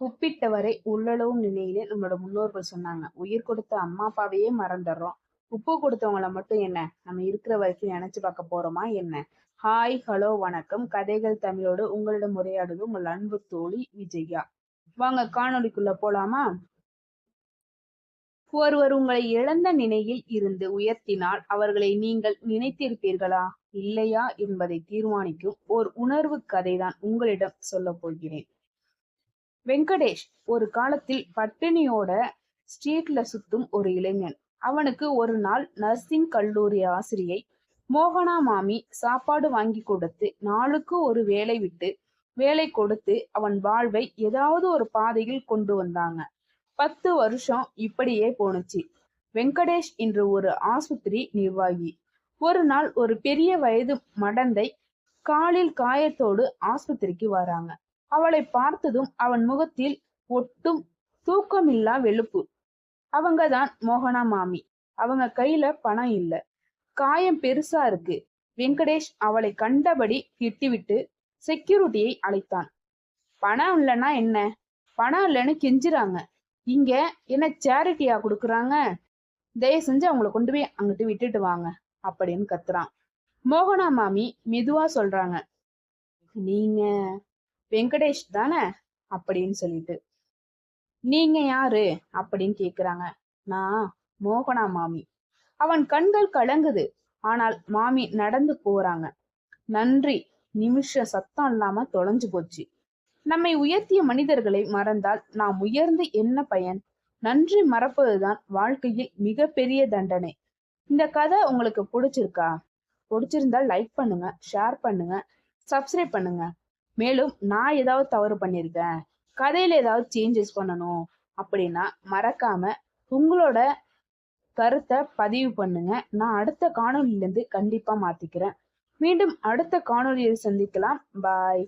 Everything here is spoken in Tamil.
உப்பிட்டவரை உள்ளளவும் நிலையிலே நம்மளோட முன்னோர்கள் சொன்னாங்க. உயிர் கொடுத்த அம்மா அப்பாவையே மறந்துடுறோம். உப்பு கொடுத்தவங்கள மட்டும் என்ன? நம்ம இருக்கிற வரைக்கும் நினைச்சு பார்க்க போறோமா என்ன? ஹாய் ஹலோ வணக்கம். கதைகள் தமிழோடு உங்களிடம் உரையாடுவது உங்கள் அன்பு தோழி விஜயா. வாங்க காணொளிக்குள்ள போலாமா? ஒருவர் உங்களை இழந்த நிலையில் இருந்து உயர்த்தினால் அவர்களை நீங்கள் நினைத்திருப்பீர்களா? இல்லையா என்பதை தீர்மானிக்கும் ஓர் உணர்வு கதைதான் உங்களிடம் சொல்ல போகிறேன். வெங்கடேஷ் ஒரு காலத்தில் பட்டினியோட ஸ்ட்ரீட்ல சுத்தும் ஒரு இளைஞன். அவனுக்கு ஒரு நாள் நர்சிங் கல்லூரி ஆசிரியை மோகனா மாமி சாப்பாடு வாங்கி கொடுத்து நாளுக்கு ஒரு வேலை விட்டு வேலை கொடுத்து அவன் வாழ்வை ஏதாவது ஒரு பாதையில் கொண்டு வந்தாங்க. பத்து வருஷம் இப்படியே போணுச்சு. வெங்கடேஷ் இன்று ஒரு ஆஸ்பத்திரி நிர்வாகி. ஒரு நாள் ஒரு பெரிய வயது மடந்தை காலில் காயத்தோடு ஆஸ்பத்திரிக்கு வராங்க. அவளை பார்த்ததும் அவன் முகத்தில் ஒட்டும் தூக்கமில்லா வெளுப்பு. அவங்க தான் மோகனா மாமி. அவங்க கையில பணம் இல்ல. காயம் பெருசா இருக்கு. வெங்கடேஷ் அவளை கண்டபடி திட்டிவிட்டு செக்யூரிட்டியை அழைத்தான். பணம் இல்லைன்னா என்ன? பணம் இல்லைன்னு கெஞ்சுறாங்க. இங்க என்ன சேரிட்டியா கொடுக்குறாங்க? தயவு செஞ்சு அவங்கள கொண்டு போய் அங்கிட்டு விட்டுட்டு வாங்க அப்படின்னு கத்துறான். மோகனா மாமி மெதுவா சொல்றாங்க. நீங்க வெங்கடேஷ் தானே? அப்படின்னு சொல்லிட்டு. நீங்க யாரு? அப்படின்னு கேக்குறாங்க. நான் மோகனா மாமி. அவன் கண்கள் கலங்குது. ஆனால் மாமி நடந்து போறாங்க. நன்றி. நிமிஷ சத்தம் இல்லாம தொலைஞ்சு போச்சு. நம்மை உயர்த்திய மனிதர்களை மறந்தால் நாம் உயர்ந்து என்ன பயன்? நன்றி மறப்பதுதான் வாழ்க்கையில் மிகப்பெரிய தண்டனை. இந்த கதை உங்களுக்கு பிடிச்சிருக்கா? பிடிச்சிருந்தா லைக் பண்ணுங்க ஷேர் பண்ணுங்க சப்ஸ்கிரைப் பண்ணுங்க. மேலும் நான் ஏதாவது தவறு பண்ணியிருக்கேன். கதையில ஏதாவது சேஞ்சஸ் பண்ணணும் அப்படின்னா மறக்காம உங்களோட கருத்தை பதிவு பண்ணுங்க. நான் அடுத்த காணொலியிலேருந்து கண்டிப்பா மாத்திக்கிறேன். மீண்டும் அடுத்த காணொலியில் சந்திக்கலாம். பாய்